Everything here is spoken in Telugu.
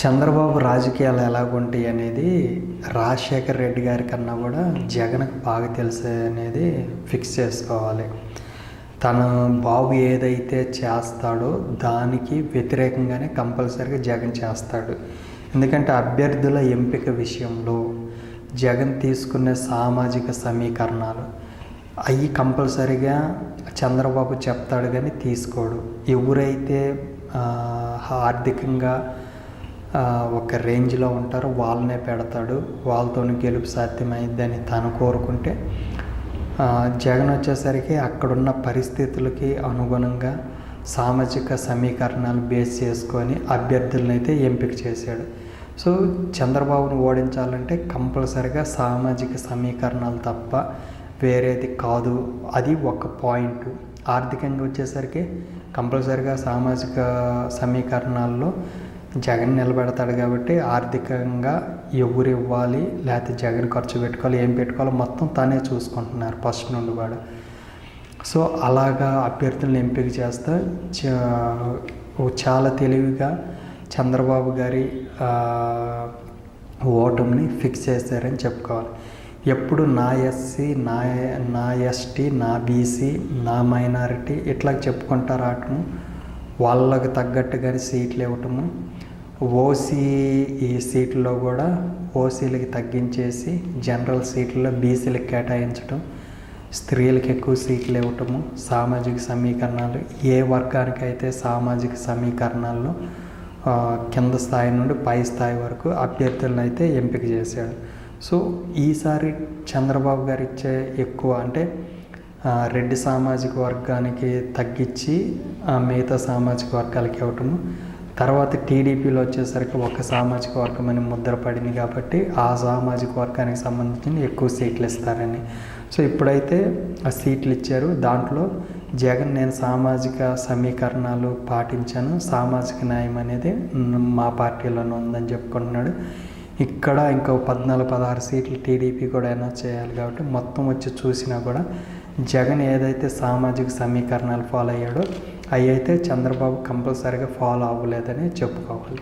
చంద్రబాబు రాజకీయాలు ఎలాగుంటాయి అనేది రాజశేఖర్ రెడ్డి గారి కన్నా కూడా జగన్కి బాగా తెలుసు అనేది ఫిక్స్ చేసుకోవాలి. తను బాబు ఏదైతే చేస్తాడో దానికి వ్యతిరేకంగానే కంపల్సరీగా జగన్ చేస్తాడు. ఎందుకంటే అభ్యర్థుల ఎంపిక విషయంలో జగన్ తీసుకునే సామాజిక సమీకరణాలు అవి కంపల్సరీగా చంద్రబాబు చెప్తాడు కానీ తీసుకోడు. ఎవరైతే ఆర్థికంగా ఒక రేంజ్లో ఉంటారు. వాళ్ళనే పెడతాడు. వాళ్ళతో గెలుపు సాధ్యమైందని తను కోరుకుంటే జగన్ వచ్చేసరికి అక్కడున్న పరిస్థితులకి అనుగుణంగా సామాజిక సమీకరణాలు బేస్ చేసుకొని అభ్యర్థులను అయితే ఎంపిక చేశాడు. సో చంద్రబాబును ఓడించాలంటే కంపల్సరిగా సామాజిక సమీకరణాలు తప్ప వేరేది కాదు. అది ఒక పాయింట్. ఆర్థికంగా వచ్చేసరికి కంపల్సరిగా సామాజిక సమీకరణాల్లో జగన్ నిలబెడతాడు కాబట్టి ఆర్థికంగా ఎవరు ఇవ్వాలి లేకపోతే జగన్ ఖర్చు పెట్టుకోవాలి ఏం పెట్టుకోవాలి మొత్తం తనే చూసుకుంటున్నారు ఫస్ట్ నుండి కూడా. సో అలాగా అభ్యర్థులను ఎంపిక చేస్తే చ- చాలా తెలివిగా చంద్రబాబు గారి ఓటమిని ఫిక్స్ చేశారని చెప్పుకోవాలి. ఎప్పుడు నా ఎస్సీ నా నా ఎస్టీ నా బీసీ నా మైనారిటీ ఇట్లా చెప్పుకుంటారు ఆటను. వాళ్ళకు తగ్గట్టుగానే సీట్లు ఇవ్వటము ఓసీ ఈ సీట్లో కూడా ఓసీలకి తగ్గించేసి జనరల్ సీట్లలో బీసీలకు కేటాయించడం స్త్రీలకు ఎక్కువ సీట్లు ఇవ్వటము సామాజిక సమీకరణాలు ఏ వర్గానికైతే సామాజిక సమీకరణాల్లో కింద స్థాయి నుండి పై స్థాయి వరకు అభ్యర్థులను అయితే ఎంపిక చేశాడు. సో ఈసారి చంద్రబాబు గారు ఇచ్చే ఎక్కువ అంటే రెడ్డి సామాజిక వర్గానికి తగ్గించి ఆ, మిగతా సామాజిక వర్గాలకి ఇవ్వటము. తర్వాత టీడీపీలో వచ్చేసరికి ఒక సామాజిక వర్గం అని ముద్ర పడింది కాబట్టి ఆ సామాజిక వర్గానికి సంబంధించిన ఎక్కువ సీట్లు ఇస్తారని. సో ఇప్పుడైతే ఆ సీట్లు ఇచ్చారు. దాంట్లో జగన్ నేను సామాజిక సమీకరణాలు పాటించాను. సామాజిక న్యాయం అనేది మా పార్టీలోనే ఉందని చెప్పుకుంటున్నాడు. ఇక్కడ ఇంకో పద్నాలుగు పదహారు సీట్లు టీడీపీ కూడా అనౌన్స్ చేయాలి కాబట్టి మొత్తం వచ్చి చూసినా కూడా జగన్ ఏదైతే సామాజిక సమీకరణాలు ఫాలో అయ్యాడో అవి అయితే చంద్రబాబు కంపల్సరీగా ఫాలో అవ్వలేదని చెప్పుకోవాలి.